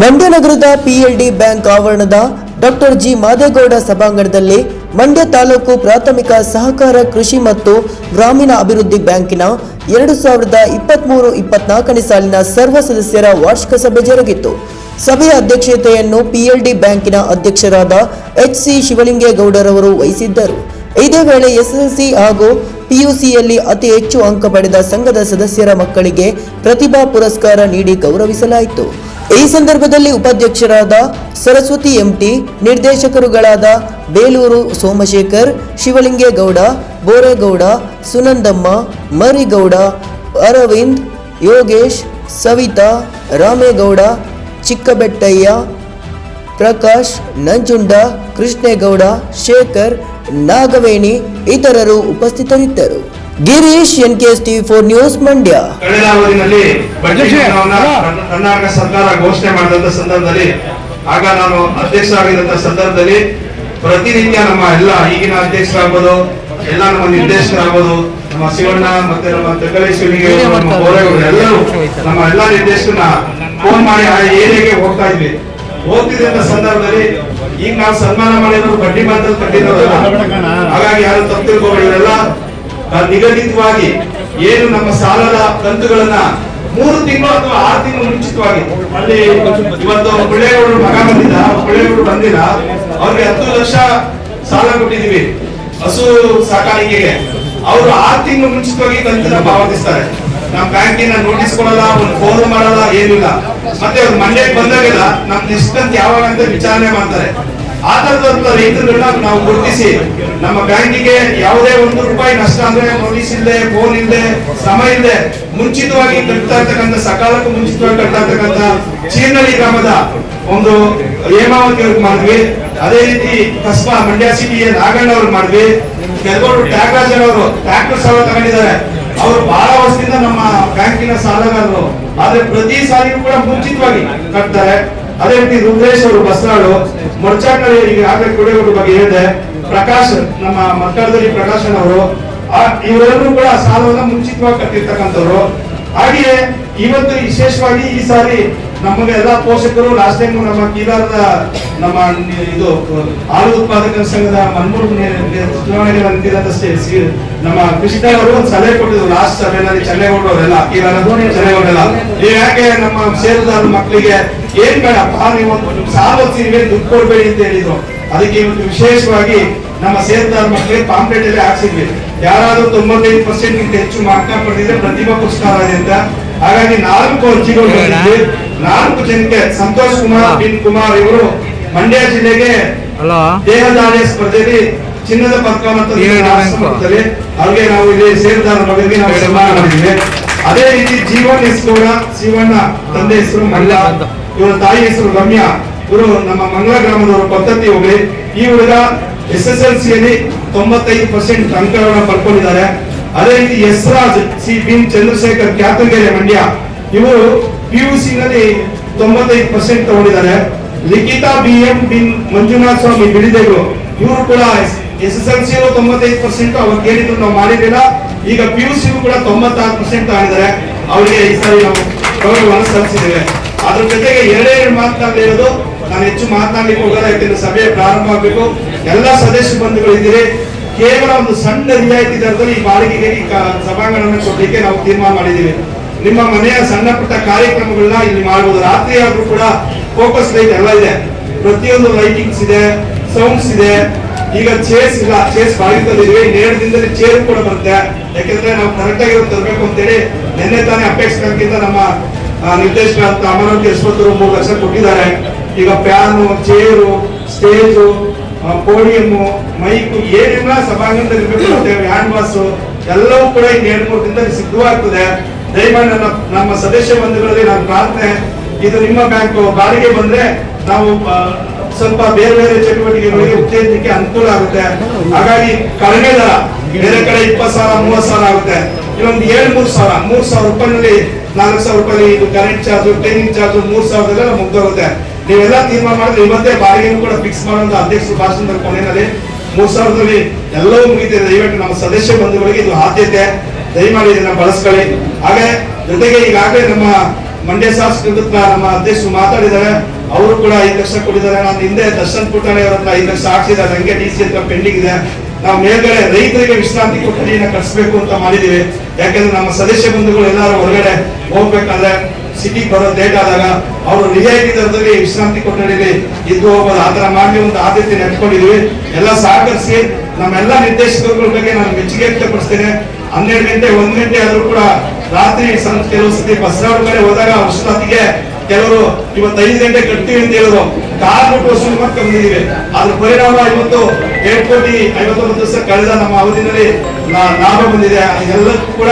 ಮಂಡ್ಯ ನಗರದ PLD bank ಆವರಣದ doctor G Madegowda ಸಭಾಂಗಣದಲ್ಲಿ ಮಂಡ್ಯ ತಾಲೂಕು ಪ್ರಾಥಮಿಕ ಸಹಕಾರ ಕೃಷಿ ಮತ್ತು ಗ್ರಾಮೀಣ ಅಭಿವೃದ್ಧಿ ಬ್ಯಾಂಕಿನ ಎರಡು ಸಾವಿರದ ಇಪ್ಪತ್ತ್ಮೂರು ಇಪ್ಪತ್ನಾಲ್ಕನೇ ಸಾಲಿನ ಸರ್ವ ಸದಸ್ಯರ ವಾರ್ಷಿಕ ಸಭೆ ಜರುಗಿತು. ಸಭೆಯ ಅಧ್ಯಕ್ಷತೆಯನ್ನು ಪಿಎಲ್ಡಿ ಬ್ಯಾಂಕಿನ ಅಧ್ಯಕ್ಷರಾದ ಎಚ್ ಸಿ ಶಿವಲಿಂಗೇಗೌಡರವರು ವಹಿಸಿದ್ದರು. ಇದೇ ವೇಳೆ ಎಸ್ಎಸ್ಎಲ್ಸಿ ಹಾಗೂ ಪಿಯುಸಿಯಲ್ಲಿ ಅತಿ ಹೆಚ್ಚು ಅಂಕ ಪಡೆದ ಸಂಘದ ಸದಸ್ಯರ ಮಕ್ಕಳಿಗೆ ಪ್ರತಿಭಾ ಪುರಸ್ಕಾರ ನೀಡಿ ಗೌರವಿಸಲಾಯಿತು. ಈ ಸಂದರ್ಭದಲ್ಲಿ ಉಪಾಧ್ಯಕ್ಷರಾದ ಸರಸ್ವತಿ ಎಂಟಿ, ನಿರ್ದೇಶಕರುಗಳಾದ ಬೇಲೂರು ಸೋಮಶೇಖರ್, ಶಿವಲಿಂಗೇಗೌಡ, ಬೋರೇಗೌಡ, ಸುನಂದಮ್ಮ, ಮರಿಗೌಡ, ಅರವಿಂದ್, ಯೋಗೇಶ್, ಸವಿತಾ, ರಾಮೇಗೌಡ, ಚಿಕ್ಕಬೆಟ್ಟಯ್ಯ, ಪ್ರಕಾಶ್, ನಂಜುಂಡ, ಕೃಷ್ಣೇಗೌಡ, ಶೇಖರ್, ನಾಗವೇಣಿ ಇತರರು ಉಪಸ್ಥಿತರಿದ್ದರು. Girish N K S TV four news Mandya. ಕಳೆದ ಅವಧಿನಲ್ಲಿ ಬಜೆಟ್ ಕರ್ನಾಟಕ ಸರ್ಕಾರ ಘೋಷಣೆ ಮಾಡಿದಂತ ಸಂದರ್ಭದಲ್ಲಿ ಆಗ ನಾನು ಅಧ್ಯಕ್ಷರಾಗಿದ್ದಂತ ಸಂದರ್ಭದಲ್ಲಿ ಪ್ರತಿನಿತ್ಯ ನಮ್ಮ ಎಲ್ಲ ಈಗಿನ ಅಧ್ಯಕ್ಷರಾಗ್ಬೋದು ಎಲ್ಲ ನಮ್ಮ ನಿರ್ದೇಶಕರಾಗ್ಬೋದು ನಮ್ಮ ಶಿವಣ್ಣ ಮತ್ತೆ ನಮ್ಮ ಬೋರೇಗೌಡ ಎಲ್ಲರೂ ನಮ್ಮ ಎಲ್ಲ ನಿರ್ದೇಶಕರನ್ನ ಫೋನ್ ಮಾಡಿ ಆ ಏರಿಯಾಗೆ ಹೋಗ್ತಾ ಇದ್ವಿ. ಹೋಗ್ತಿದ್ದಂತ ಸಂದರ್ಭದಲ್ಲಿ ಈಗ ನಾವು ಸನ್ಮಾನ ಮಾಡಿದ್ರು ಬಡ್ಡಿ ಮಾತ್ರ ಕಟ್ಟಿರೋದಲ್ಲ ಹಾಗಾಗಿ ಯಾರು ತಪ್ಪು ತಿಳ್ಕೊಬೇಡಿ ಇವರೆಲ್ಲ ನಿಗದಿತವಾಗಿ ಏನು ನಮ್ಮ ಸಾಲದ ಕಂತುಗಳನ್ನ ಮೂರು ತಿಂಗಳು ಅಥವಾ ಆರು ತಿಂಗಳು ಮುಂಚಿತವಾಗಿ ಅಲ್ಲಿ ಇವತ್ತು ಪಿಳ್ಳೆಗೌಡರು ಮಗ ಬಂದಿಲ್ಲ ಪಿಳ್ಳೆಗೌಡರು ಬಂದಿಲ್ಲ. ಅವ್ರಿಗೆ ಹತ್ತು ಲಕ್ಷ ಸಾಲ ಕೊಟ್ಟಿದೀವಿ ಹಸು ಸಾಕಾಣಿಕೆಗೆ. ಅವರು ಆರು ತಿಂಗಳು ಮುಂಚಿತವಾಗಿ ಕಂತನ್ನ ಪಾವತಿಸ್ತಾರೆ. ನಮ್ಮ ಬ್ಯಾಂಕಿನ ನೋಟಿಸ್ ಕೊಡಲ್ಲ, ಒಂದು ಫೋನ್ ಮಾಡಲ್ಲ, ಏನಿಲ್ಲ. ಮತ್ತೆ ಅವ್ರು ಮಂಡ್ಯಕ್ಕೆ ಬಂದಾಗೆಲ್ಲ ನಮ್ದು ಇಷ್ಟಂತ ಯಾವಾಗ ಅಂತ ವಿಚಾರಣೆ ಮಾಡ್ತಾರೆ. ಆ ತರದಂತ ರೈತರುಗಳನ್ನ ನಾವು ಗುರುತಿಸಿ, ನಮ್ಮ ಬ್ಯಾಂಕಿಗೆ ಯಾವುದೇ ಒಂದು ರೂಪಾಯಿ ನಷ್ಟ ಅಂದ್ರೆ ನೋಟಿಸ್ ಇಲ್ಲದೆ ಫೋನ್ ಇಲ್ಲದೆ ಶ್ರಮ ಇಲ್ಲದೆ ಮುಂಚಿತವಾಗಿ ಕಟ್ತಾ ಇರ್ತಕ್ಕಂಥ, ಸಕಾಲಕ್ಕೂ ಮುಂಚಿತವಾಗಿ ಕಟ್ತಾ ಇರ್ತಕ್ಕಂಥ ಚೀರ್ನಳ್ಳಿ ಗ್ರಾಮದ ಒಂದು ಹೇಮಾವತಿ ಅವ್ರಿಗೆ ಮಾಡಿದ್ವಿ. ಅದೇ ರೀತಿ ಕಸ್ಬಾ ಮಂಡ್ಯ ಸಿಟಿಯ ನಾಗಣ್ಣ ಅವ್ರಿಗೆ ಮಾಡಿದ್ವಿ. ಕೆಲವರು ತ್ಯಾಗರಾಜನ್ ಅವರು ಟ್ರ್ಯಾಕ್ಟರ್ ಸಾಲ ತಗೊಂಡಿದ್ದಾರೆ. ಅವರು ಬಹಳ ವರ್ಷದಿಂದ ನಮ್ಮ ಬ್ಯಾಂಕಿನ ಸಾಲಗಾರರು. ಆದ್ರೆ ಪ್ರತಿ ಸಾಲಿಗೂ ಕೂಡ ಮುಂಚಿತವಾಗಿ ಕಟ್ತಾರೆ. ಅದೇ ರೀತಿ ರುದ್ರೇಶ್ ಅವರು ಬಸರಾಳು ಮೊರ್ಚಾಕಳಿ ಈಗ ಆಗಲೇ ಬಗ್ಗೆ ಹೇಳಿದೆ ಪ್ರಕಾಶ್, ನಮ್ಮ ಮಕ್ಕಳದಲ್ಲಿ ಪ್ರಕಾಶನ್ ಅವರು ಇವರೆಲ್ಲರೂ ಕೂಡ ಸಾಲವನ್ನ ಮುಂಚಿತವಾಗಿ ಕಟ್ಟಿರ್ತಕ್ಕಂಥವ್ರು. ಹಾಗೆಯೇ ಇವತ್ತು ವಿಶೇಷವಾಗಿ ಈ ಸಾರಿ ನಮಗೆ ಎಲ್ಲ ಪೋಷಕರು ಲಾಸ್ಟ್ ಟೈಮ್ ನಮ್ಮ ಕೀಲಾರದ ನಮ್ಮ ಇದು, ಹಾಲು ಉತ್ಪಾದಕರ ಸಂಘದ ಮನ್ಮೂರು ಚುನಾವಣೆಗೆ ಸೇರಿಸಿ ನಮ್ಮ ಕೃಷಿ ಅವರು ಒಂದು ಸಲಹೆ ಕೊಟ್ಟಿದ್ರು ಲಾಸ್ಟ್ ಸಭೆನಲ್ಲಿ ಚೆನ್ನೇಗೌಡರು ಅವರೆಲ್ಲ ಕೀಲಾರ ಯಾಕೆ ನಮ್ಮ ಷೇರುದಾರ ಮಕ್ಕಳಿಗೆ, ಏನ್ ಬೇಡಪ್ಪ, ನೀವು ಒಂದು ಸಾಲ ಸೀರೆ ದುಡ್ಡು ಕೊಡ್ಬೇಡಿ ಅಂತ ಹೇಳಿದ್ರು. ಅದಕ್ಕೆ ಇವತ್ತು ವಿಶೇಷವಾಗಿ ನಮ್ಮ ಸೇರಿದಾರ ಮಕ್ಕಳಿಗೆ ಪಾಂಪ್ಲೆಟ್ ಅಲ್ಲಿ ಹಾಕ್ಸಿದ್ವಿ. ಯಾರಾದ್ರೂ ತೊಂಬತ್ತೈದು ಪರ್ಸೆಂಟ್ ಹೆಚ್ಚು ಮಾರ್ಕ್ ಪಡೆದಿದ್ರೆ ಪ್ರತಿಭಾ ಪುರಸ್ಕಾರ ಅಂತ. ಹಾಗಾಗಿ ನಾಲ್ಕು ಅರ್ಜಿಗಳು ನಾಲ್ಕು ಜನಕ್ಕೆ ಸಂತೋಷ್ ಕುಮಾರ್ ಬಿನ್ ಕುಮಾರ್ ಇವರು ಮಂಡ್ಯ ಜಿಲ್ಲೆಗೆ ಹಲೋ. ದೇಹದಾಢ್ಯ ಸ್ಪರ್ಧೆಯಲ್ಲಿ ಚಿನ್ನದ ಪದಕ ಮತ್ತು ಅವ್ರಿಗೆ ನಾವು ಇಲ್ಲಿ ಸೇರಿದಾರ ಮಗನಿಗೆ ನಾವು ಸನ್ಮಾನ ಮಾಡಿದ್ವಿ. ಅದೇ ರೀತಿ ಜೀವನ್ ಎಸ್ ಗೌಡ ಶಿವಣ್ಣ ತಂದೆ ಹೆಸರು ಮಲ್ಲ ಇವರ ತಾಯಿ ಹೆಸರು ರಮ್ಯ. ಇವರು ನಮ್ಮ ಮಂಗಳ ಗ್ರಾಮದವರು ಪದ್ಧತಿ ಹೋಗಲಿ. ಈ ಹುಡುಗ ಎಸ್ ಎಸ್ ಎಲ್ ಸಿಯಲ್ಲಿ ತೊಂಬತ್ತೈದು ಪರ್ಸೆಂಟ್ ಅಂಕಗಳನ್ನ ಪಡ್ಕೊಂಡಿದ್ದಾರೆ. ಅದೇ ರೀತಿ ಯಸ್ರಾಜ್ ಸಿ. ಬಿನ್ ಚಂದ್ರಶೇಖರ್ ಕ್ಯಾತಗೆರೆ ಮಂಡ್ಯ ಇವರು ಪಿ ಯು ಸಿ ನಲ್ಲಿ ತೊಂಬತ್ತೈದು ಪರ್ಸೆಂಟ್ ತಗೊಂಡಿದ್ದಾರೆ. ಲಿಖಿತಾ ಬಿ ಎಂ ಬಿನ್ ಮಂಜುನಾಥ ಸ್ವಾಮಿ ಬಿಡಿದೇವರು ಇವರು ಕೂಡ ಎಸ್ ಎಸ್ ಎಲ್ ಸಿ ತೊಂಬತ್ತೈದು ಪರ್ಸೆಂಟ್ ಅವ್ರು ಕೇಳಿದ್ರು, ನಾವು ಮಾಡಿರಲಿಲ್ಲ. ಈಗ ಪಿ ಯು ಸಿ ಕೂಡ ತೊಂಬತ್ತಾರು ಪರ್ಸೆಂಟ್ ಆಗಿದ್ದಾರೆ ಅವರಿಗೆ ಈ ಸಾರಿ ನಾವು ಗೌರವವನ್ನು ಸಲ್ಲಿಸಿದ್ದೇವೆ. ಅದ್ರ ಜೊತೆಗೆ ಎರಡೇ ಎರಡು ಮಾತನಾಡದೆ ಇರೋದು ನಾನು ಹೆಚ್ಚು ಮಾತನಾಡಲಿಕ್ಕೆ ಹೋಗಲ್ಲ, ಯಾಕಂದ್ರೆ ಸಭೆ ಪ್ರಾರಂಭ ಆಗಬೇಕು. ಎಲ್ಲ ಸದಸ್ಯ ಬಂಧುಗಳು ಇದ್ದೀರಿ ಕೇವಲ ಒಂದು ಸಣ್ಣ ರಿಯಾಯಿತಿ ದರದಲ್ಲಿ ಈ ಬಾಡಿಗೆಗೆ ಈ ಸಭಾಂಗಣವನ್ನು ಕೊಡ್ಲಿಕ್ಕೆ ನಾವು ತೀರ್ಮಾನ ಮಾಡಿದ್ದೀವಿ. ನಿಮ್ಮ ಮನೆಯ ಸಣ್ಣ ಪುಟ್ಟ ಕಾರ್ಯಕ್ರಮಗಳನ್ನ ಇಲ್ಲಿ ಮಾಡಬಹುದು ರಾತ್ರಿ ಆದ್ರೂ ಕೂಡ ಫೋಕಸ್ ಲೈಟ್ ಎಲ್ಲ ಇದೆ. ಪ್ರತಿಯೊಂದು ಲೈಟಿಂಗ್ಸ್ ಇದೆ ಸೌಂಡ್ಸ್ ಇದೆ. ಈಗ ಚೇರ್ಸ್ ಇಲ್ಲ. ಚೇರ್ಸ್ ಬಾಗಿಲಲ್ಲಿ ಇವೆ ನೇರದಿಂದ ಚೇರ್ ಕೂಡ ಬರುತ್ತೆ. ಯಾಕಂದ್ರೆ ನಾವು ಕರೆಕ್ಟ್ ಆಗಿ ತರಬೇಕು ಅಂತೇಳಿ ನಿನ್ನೆ ತಾನೇ ಅಪೇಕ್ಷ ನಮ್ಮ ನಿರ್ದೇಶಕ ಅಂತ ಅಮರಾವತಿ ಯಶವಂತರು ಮೂರು ಲಕ್ಷ ಕೊಟ್ಟಿದ್ದಾರೆ. ಈಗ fan chair stage podium mic ಏನೆಲ್ಲ ಸಭಾಂಗಣದಲ್ಲಿ ಇರಬೇಕು ಹ್ಯಾಂಡ್ ವಾಸ್ ಎಲ್ಲವೂ ಕೂಡ ಇನ್ನು ಎರಡು ಮೂರು ದಿನದಲ್ಲಿ ಸಿದ್ಧವಾಗ್ತದೆ. ದಯಮಾಡಿ ನಮ್ಮ ಸದಸ್ಯ ಬಂಧುಗಳಲ್ಲಿ ನಾನು ಪ್ರಾರ್ಥನೆ, ಇದು ನಿಮ್ಮ ಬ್ಯಾಂಕ್ ಬಾಡಿಗೆ ಬಂದ್ರೆ ನಾವು ಸ್ವಲ್ಪ ಬೇರೆ ಬೇರೆ ಚಟುವಟಿಕೆಗಳಿಗೆ ಉತ್ತೇಜನಕ್ಕೆ ಅನುಕೂಲ ಆಗುತ್ತೆ. ಹಾಗಾಗಿ ಕಡಿಮೆ ದರ, ಬೇರೆ ಕಡೆ ಇಪ್ಪತ್ತು ಸಾವಿರ, ಮೂವತ್ತು ಸಾವಿರ ಆಗುತ್ತೆ. ಇನ್ನೊಂದು ಏಳು ಮೂರು ಸಾವಿರ ಮೂರು ಸಾವಿರ ರೂಪಾಯಿನಲ್ಲಿ ನಾಲ್ಕು ಸಾವಿರ ರೂಪಾಯಿ ಇದು ಕರೆಂಟ್ ಚಾರ್ಜ್ ಟ್ರೈನಿಂಗ್ ಚಾರ್ಜ್ ಮೂರು ಸಾವಿರದಲ್ಲ ಮುಗ್ದೋಗುತ್ತೆ ನೀವೆಲ್ಲ ತೀರ್ಮಾನ ಮಾಡಿದ್ರೆ ಇವತ್ತೇ ಬಾಡಿಗೆನೂ ಕೂಡ ಫಿಕ್ಸ್ ಮಾಡುವಂತ ಅಧ್ಯಕ್ಷರು ಭಾಷಣದ ಕೊನೆಯಲ್ಲಿ ಮೂರ್ ಸಾವಿರದಲ್ಲಿ ಎಲ್ಲವೂ ಮುಗಿತಿದೆ. ದಯವಿಟ್ಟು ನಮ್ಮ ಸದಸ್ಯ ಬಂಧುಗಳಿಗೆ ಇದು ಆದ್ಯತೆ. ದಯಮಾಡಿ ಇದನ್ನ ಬಳಸ್ಕೊಳ್ಳಿ. ಹಾಗೆ ಜೊತೆಗೆ ಈಗಾಗಲೇ ನಮ್ಮ ಮಂಡ್ಯ ಹತ್ರ ನಮ್ಮ ಅಧ್ಯಕ್ಷರು ಮಾತಾಡಿದ್ದಾರೆ. ಅವರು ಕೂಡ ಐದು ಲಕ್ಷ ಕೊಟ್ಟಿದ್ದಾರೆ. ನಾನು ಹಿಂದೆ ದರ್ಶನ್ ಪುಟಾಣಿ ಅವರತ್ರ ಐದು ಲಕ್ಷ ಹಾಕ್ಸಿದ್ದಾರೆ. ಹಂಗೆ ಡಿ ಸಿ ಹತ್ರ ಪೆಂಡಿಂಗ್ ಇದೆ. ನಾವು ಮೇಲ್ಗಡೆ ರೈತರಿಗೆ ವಿಶ್ರಾಂತಿ ಕೊಠಡಿಯನ್ನ ಕಟ್ಸ್ಬೇಕು ಅಂತ ಮಾಡಿದೀವಿ ಯಾಕಂದ್ರೆ ನಮ್ಮ ಸದಸ್ಯ ಬಂಧುಗಳು ಎಲ್ಲರೂ ಹೊರಗಡೆ ಹೋಗ್ಬೇಕಂದ್ರೆ ಸಿಟಿ ಬರೋ ಲೇಟ್ ಆದಾಗ ಅವರು ರಿಯಾಯಿತಿ ದರದಲ್ಲಿ ವಿಶ್ರಾಂತಿ ಕೊಠಡಿಲಿ ಇದ್ದು ಹೋಗೋದು ಆ ಥರ ಮಾಡಿ ಒಂದು ಆದ್ಯತೆ ನೆಟ್ಕೊಂಡಿದೀವಿ ಎಲ್ಲ ಸಹಕರಿಸಿ ನಮ್ಮೆಲ್ಲ ನಿರ್ದೇಶಕರುಗಳ ಬಗ್ಗೆ ನಾನು ಮೆಚ್ಚುಗೆ ವ್ಯಕ್ತಪಡಿಸ್ತೇನೆ. ಹನ್ನೆರಡು ಗಂಟೆ, ಒಂದ್ ಗಂಟೆ ಆದ್ರೂ ಕೂಡ ರಾತ್ರಿ ಕೆಲವು ಸತಿ ಬಸ್ ಕಡೆ ಹೋದಾಗ ವಿಶ್ರಾಂತಿಗೆ ಕೆಲವರು ಇವತ್ತು ಐದು ಗಂಟೆ ಕಟ್ತೀವಿ ಅಂತ ಹೇಳಿದ್ರು. ಕಾರ್ ಬಿಟ್ಟು ಮಾಡ್ತಾ ಬಂದಿದ್ದೀವಿ. ಅದ್ರ ಪರಿಣಾಮ ಇವತ್ತು ಎರಡು ಕೋಟಿ ಐವತ್ತೊಂಬತ್ತು ದಿವಸ ಕಳೆದ ನಮ್ಮ ಅವಧಿನಲ್ಲಿ ಲಾಭ ಬಂದಿದೆ. ಎಲ್ಲಕ್ಕೂ ಕೂಡ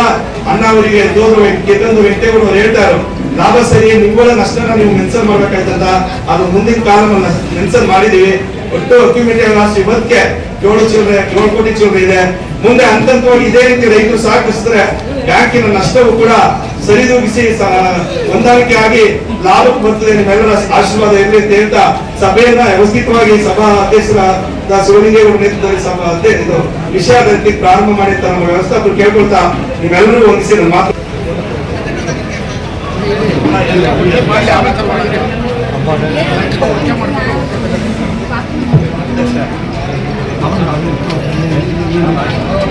ಅಣ್ಣ ಅವರಿಗೆ ದೋರು ಗೆದ್ದೊಂದು ವ್ಯಕ್ತಿಗಳು ಹೇಳ್ತಾರೆ, ಲಾಭ ಸರಿ ನಿವ್ವಳ ನಷ್ಟನ ನೀವು ಮೆನ್ಷನ್ ಮಾಡ್ಬೇಕಾಯ್ತಂತ. ಅದು ಮುಂದಿನ ಕಾಲವನ್ನು ಮೆನ್ಷನ್ ಮಾಡಿದೀವಿ ಒಟ್ಟು ಅಕ್ಯುಮೆಂಟ್ ಲಾಸ್ಟ್ ಇವತ್ತಿಗೆ ಏಳು ಚಿಲ್ಲರೆ, ಏಳು ಕೋಟಿ ಚಿಲ್ಲರೆ ಇದೆ. ಮುಂದೆ ಅಂತಂತವಾಗಿ ಇದೇ ರೀತಿ ರೈತರು ಸಹಕರಿಸಿದ್ರೆ ಬ್ಯಾಂಕಿನ ನಷ್ಟವು ಕೂಡ ಸರಿದೂಗಿಸಿ ಹೊಂದಾಣಿಕೆ ಆಗಿ ಲಾಭಕ್ಕೆ ಬರ್ತದೆ ನಿಮ್ಮೆಲ್ಲರ ಆಶೀರ್ವಾದ ಇರಲಿ ಅಂತ ಹೇಳ್ತಾ ಸಭೆಯನ್ನ ವ್ಯವಸ್ಥಿತವಾಗಿ ಸಭಾ ಅಧ್ಯಕ್ಷರ ಅಧ್ಯಕ್ಷ ಇದು ವಿಷಯದಲ್ಲಿ ಪ್ರಾರಂಭ ಮಾಡಿ ಅಂತ ನಮ್ಮ ವ್ಯವಸ್ಥಾಪಕರು ಕೇಳ್ಕೊಳ್ತಾ ನೀವೆಲ್ಲರೂ ಹೊಂದಿಸಿ ನನ್ನ ಮಾತು.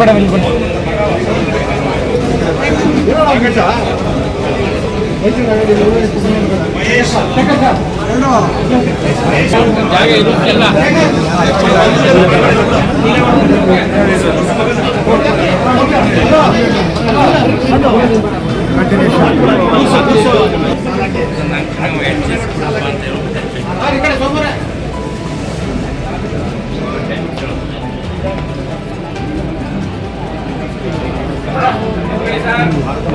ಮೇಡಮ್ ಇಲ್ಲಿ ಬನ್ನಿ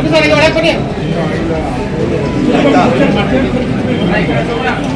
Ini saya lagi orang kau ni. Ahí está.